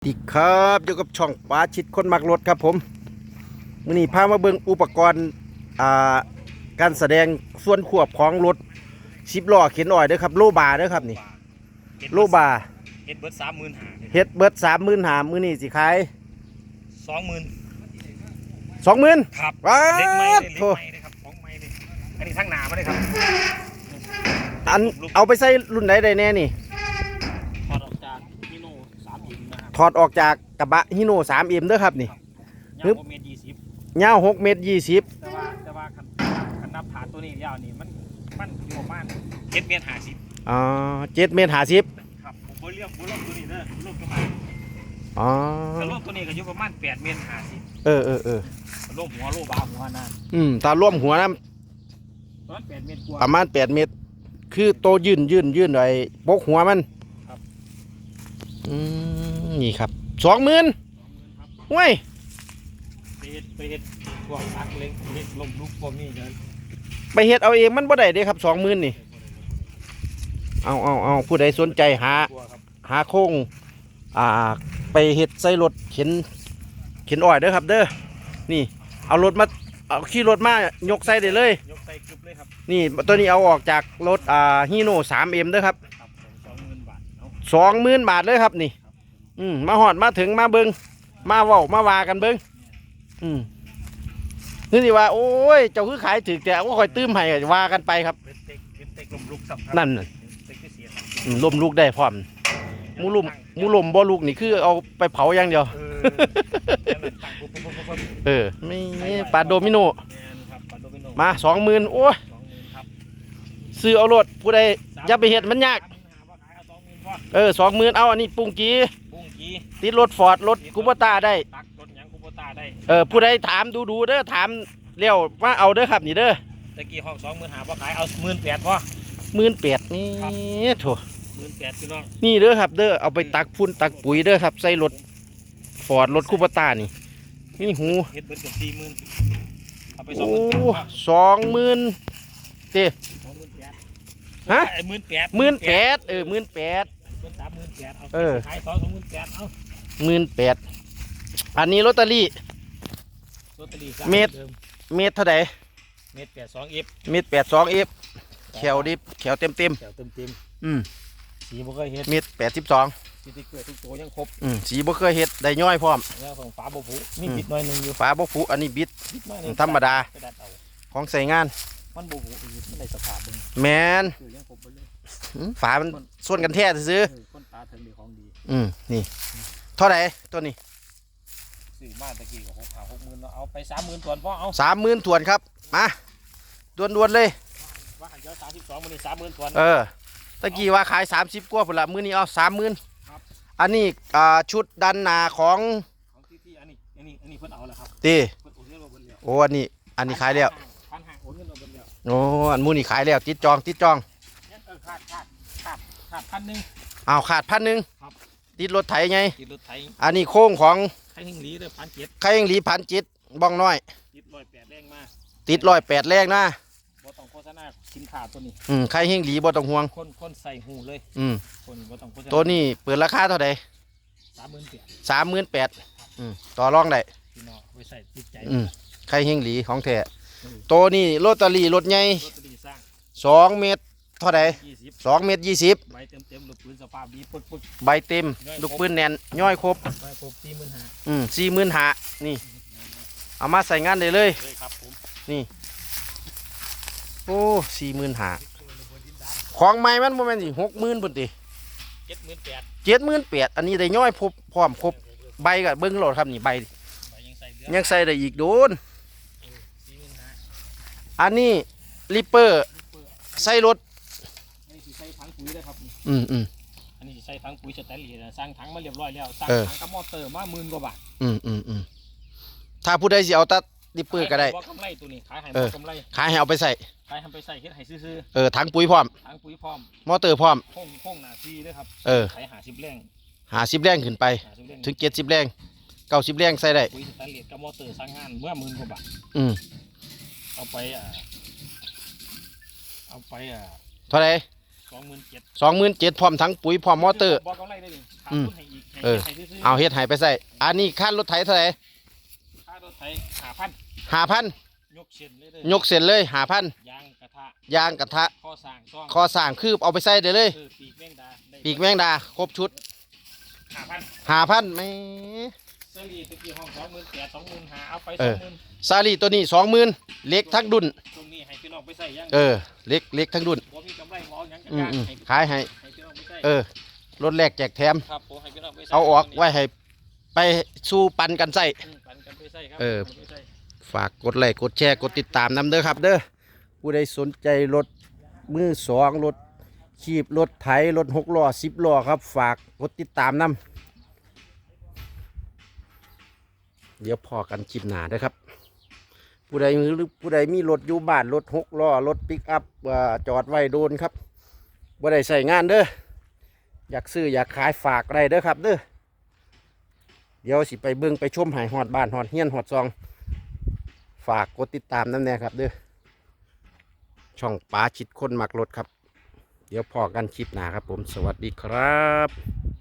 สวัสดีครับอยู่กับช่องปลาชิดคนมักรถครับผมมื่อนี้พามาเบิ่งอุปกรณ์อ่าการแสดงส่วนควบของรถสิบล้อเข็นอ้อยเด้อครับโลบาเด้อครับนี่โลบาเฮ็ดเบิดสามหมื่นหาเฮ็ดเบิดสามหมื่นหามื้อนี้สิขายสองหมื่นสองหมื่นครับว้าเล็กไม้เลยเล็กโถ่ไม้เลยครับของไม้เลยอันนี้ทั้งหนามาเลยครับอันเอาไปใส่รุ่นไหนได้แน่นี่ ถอดออกจากมิโน่สาม อินนะครับถอดออกจากกระบะฮิโน่สามเอ็มเด้อครับนี่ยาวกว่าเมตรยี่สิบยาวหกเมตรยี่สิบแต่ว่าแต่ว่าคันคันนับฐานตัวนี้ยาวนี่มันมันอยู่ประมาณเจ็ดเมตรห้าสิบอ่าเจ็ดเมตรห้าสิบครับผมบ่เลี้ยงบ่ลงตัวนี้เด้อลงประมาณอ๋อถ้าลงตัวนี้ก็อยู่ประมาณแปดเมตรห้าสิบเออเออเออลงหัวโลบาหัวหน้าอืมตาร่วมหัวน้ประมาณแปดเมตรกว่าประมาณแปดเมตร คือโตยื่นยื่นยื่นไอ้ปกหัวมัน ครับ อืม นี่ครับสองหมื่นครับว้ยไปเฮ็ดไปเฮ็ดพวกซักเล็กเล็กลมลุกพวกนี้จะไปเฮ็ดเอาเองมันบ่ได้เด้ครับสองหมื่นนี่เอาเอาเอาผู้ใดสนใจหาตัวครับหาโค้งอ่าไปเฮ็ดใส่รถเข็นเข็นอ้อยเด้อครับ เด้อนี่เอารถมาเอาขี่รถมายกใส่ได้เลย ยกใส่กึบเลยครับนี่ตัวนี้เอาออกจากรถอ่าฮีโน่สามเอ็มเด้อครับครับผมสองหมื่นบาทเอาสองหมื่นบาทเลยครับนี่ อืมมาหอดมาถึงมาเบิงมาเว้ามาวากันเบิงอืมนี่สิว่า โอ้ยเจ้าคือขายถึกแต่ว่าคอยตื้มให้ก็ว่ากันไปครับ เป็นเต็กเป็นเต็กลมลุกสับนั่นน่ะเต็กที่เสียอืมลมลูกได้พร้อมหมูลมหมูลมบ่ลูกนี่คือเอาไปเผาอย่างเดียว เออแล้วมันตั้งปุ๊บปุ๊บปุ๊บปุ๊บปุ๊บเออไม่ปลาโดมิโน แม่นครับปลาโดมิโนมาสองหมื่นโอ้ยสองหมื่นครับซื้อเอารถผู้ใดอย่าไปเห็ดมันยากสามหมื่นห้าบ่ขายเอาสองหมื่นพอเออสองหมื่นเอาอันนี้ปุ้งกีบุ้งกี ติดรถฟอร์ดรถกูปตาได้ ตักรถหยังคูโบต้าได้เออผู้ใดถามดูดูๆเด้อถามเลี้ยวว่าเอาเด้อครับนี่เด้อตะกี้ห้องสองหมื่นห้าบ่ขายเอาหมื่นแปดพอหมื่นแปดนี่โถหมื่นแปดพี่น้องนี่เด้อครับ เด้อเอาไปตักฝุ่นตักปุ๋ยเด้อครับใส่รถฟอร์ดรถคูปตานี่นี่หู เฮ็ดเบิดเกือบสี่หมื่นเอาไปสองโอ้หมื่นแปดพอสองหมื่นเต้ สองหมื่นแปดฮะ ไอ้หมื่นแปดหมื่นแปดเออหมื่นแปด แปดเอาเออ ขายสองสองหมื่นแปดเอาหมื่นแปดอันนี้ลอตเตอรี่ ลอตเตอรี่สาเมตรดิเมตรเท่าไหร่เมตรแปดสองเอฟเมตรแปดสองเอฟแขวดิบแขวเต็มเต็มแถวเต็มเต็มๆอืมๆสีบ่เคยเฮ็ดเมตรแปดสิบสองสติ๊กเกอร์ทุกตัวยังครบอืมสีบ่เคยเฮ็ดได้ย่อยพร้อม แล้วของฝาบ่ผุมีอืมบิดหน่อยหนึงอยู่ฝาบ่ผุอันนี้บิด บิดหน่อยหนึงธรรมดา ไปดัดเอาของใส่งาน มันบ่ผุอีกมันได้สภาพเบิ่งแมนคือยังครบเบ่เลยอืมฝามันส่วนกันแท้ซื้อเออคนตาถึงดีของดีๆอืมนี่เท่าไหร่ตัวนี้ซื้อมาตะกี้ก็6 5 6 0,000เนาะเอาไป30,000ตัวพอเอาสามหมื่นถวนครับมาด่วนๆเลยว่าให้เดี๋ยว32มื้อนี้30,000ตัวเออตะกี้ว่าขาย30กว่าพุ่นละมื้อนี้เอาสามหมื่นครับอันนี้อ่าชุดดันหนาของของที่ที่อันนี้อันนี้อันนี้เพิ่นเอาแล้วครับตีเพิ่นโอนเงินมาเบิดแล้วโอ้อันนี้อันนี้ขายแล้วพันห้าโอนเงินมาเบิดแล้วโอ้อันมูนี่ขายแล้วติดจองติดจองงั้นเออขาดขาดขาดขาดพันหนึง อ้าวขาดพันหนึ่งครับ ติดรถไถไง ติดรถไถอันนี้โค้งของไถหิงหลีเด้อพันเจ็ดไข่ยังหลีพันจิตบ้องน้อย ติดร้อยแปดแรงมาติดร้อยแปดแรงนะบ่ต้องโฆษณาสินค้าตัวนี้ อืมไข่ยังหลีบ่ต้องห่วง คนคนใส่หูเลย อืมคนบ่ต้องโฆษณาตัวนี้เปิดราคาเท่าไหร่สามหมื่นเปียสามหมื่นแปดอืมต่อรองได้พี่น้องเอาไปใส่ติดใจอืมไข่ยังหลีของแท้ตัวนี้โรตารี่รถใหญ่รถดีสร้างสองเมตร เท่าไหร่ยี่สิบสองเมตรยี่สิบใบเต็มเต็มๆลูกปืนสภาพดีปึกปึกใบเต็ม ลูกปืนแน่นย่อยครบใบครบสี่หมื่นห้าอืมสี่หมื่นหานี่ เอามาใส่งานได้เลยเลยครับผมโอ้สี่หมื่นหาของใหม่มันบ่แม่นสิหกหมื่นพุ่นติเจ็ดหมื่นแปดเจ็ดหมื่นแปดอันนี้ได้ย่อยพบพร้อมครบใบกับเบิ้งโหลดครับนี่ใบ ใบยังใส่เหลือยังใส่ได้อีกโดน สี่หมื่นห้าอันนี้ริปเปอร์ใส่รถ อืมอืม อันนี้สิใส่ถังปุ๋ยสแตนเลสนะสร้างถังมาเรียบร้อยแล้วสร้างเออ ถังกับมอเตอร์มาหมื่นกว่าบาทอืมอืมอืมถ้าผู้ใดสิเอาแตัดริปเปอร์ก็ได้ ขายให้บ่กำไรตัวนี้ขายให้เอบ่อ กำไรขายให้เอาไปใส่ขายให้ไปใส่เฮ็ดให้ซื้อเออถังปุ๋ยพร้อม ๆถังปุ๋ยพร้อมมอเตอร์พร้อม ห้องห้องหนาซีด้วยครับเออขายหาสิบแรงหาสิบแรงขึ้นไป หาสิบแรงถึงเจ็ดสิบแรงเก้าสิบแรงใส่ได้ ปุ๋ยสแตนเลสกับมอเตอร์สร้างงานเมื่อหมื่นกว่าบาทอืมเอาไปอ่าเอาไปอ่าเท่าไหร สองหมื่นเจ็ดสองหมื่นเจ็ดพร้อมทั้งปุ๋ยพร้อมมอเตอร์ บอกกำไรได้ดิขาดอืมทุนให้อีกให้เออ ให้ซื้อๆเอาเฮ็ดให้ไปใส่อันนี้ค่ารถไถเท่าไหร่ค่ารถไถหาพันหาพันยกเส้นเลยเด้ยกเสร็จเลยหาพันยางกระทะยางกระทะข้อสร้างซ่องคอสร้างคืบเอาไปใส่ได้เลยเออปีกแมงดาได้ปีกแมงดาครบชุดหาพันหาพันไม่เซรีตะกี้ห้องสองหมื่นแปดสองหมื่นหาเอาไปเอสองอหมื่นซาลีตัวนี้สองหมื่นเล็กทั้งดุน ตรงนี้ให้พี่น้อง ไปใส่ยังเออเล็กเล็กทั้งดุนบ่มีกำไรบ่เอาหยังจักอือมย่างอืมให้ขายให้ให้พี่น้องไปใส่เออรถแรกแจกแถม ครับผมให้พี่น้องไปใส่เอาออกไว้ให้ไปสู้ปันกันใส่ อืมปันกันไปใส่ครับเออ ปันไปใส่ ฝากกดไลค์กดแชร์กดติดตามนำเด้อครับ เด้อผู้ใดสนใจรถมือสองรถขีบรถไถรถหกล้อสิบล้อครับ ฝากกดติดตามนำเดี๋ยวพอกันคลิปหนาเด้อครับ ผู้ใดหรือผู้ใดมีรถอยู่บ้านรถหกล้อรถปิกอัพจอดไว้โดนครับบ่ได้ใส่งานเด้ออยากซื้ออยากขายฝากได้เด้อครับเด้อเดี๋ยวสิไปเบิ่งไปชมหายหอดบ้านหอดเฮียนหอดซอง ฝากกดติดตามน้ำแน่ครับเด้อช่องป๋าชิดคนมักรถครับ เดี๋ยวพอกันคลิปหน้าครับผมสวัสดีครับ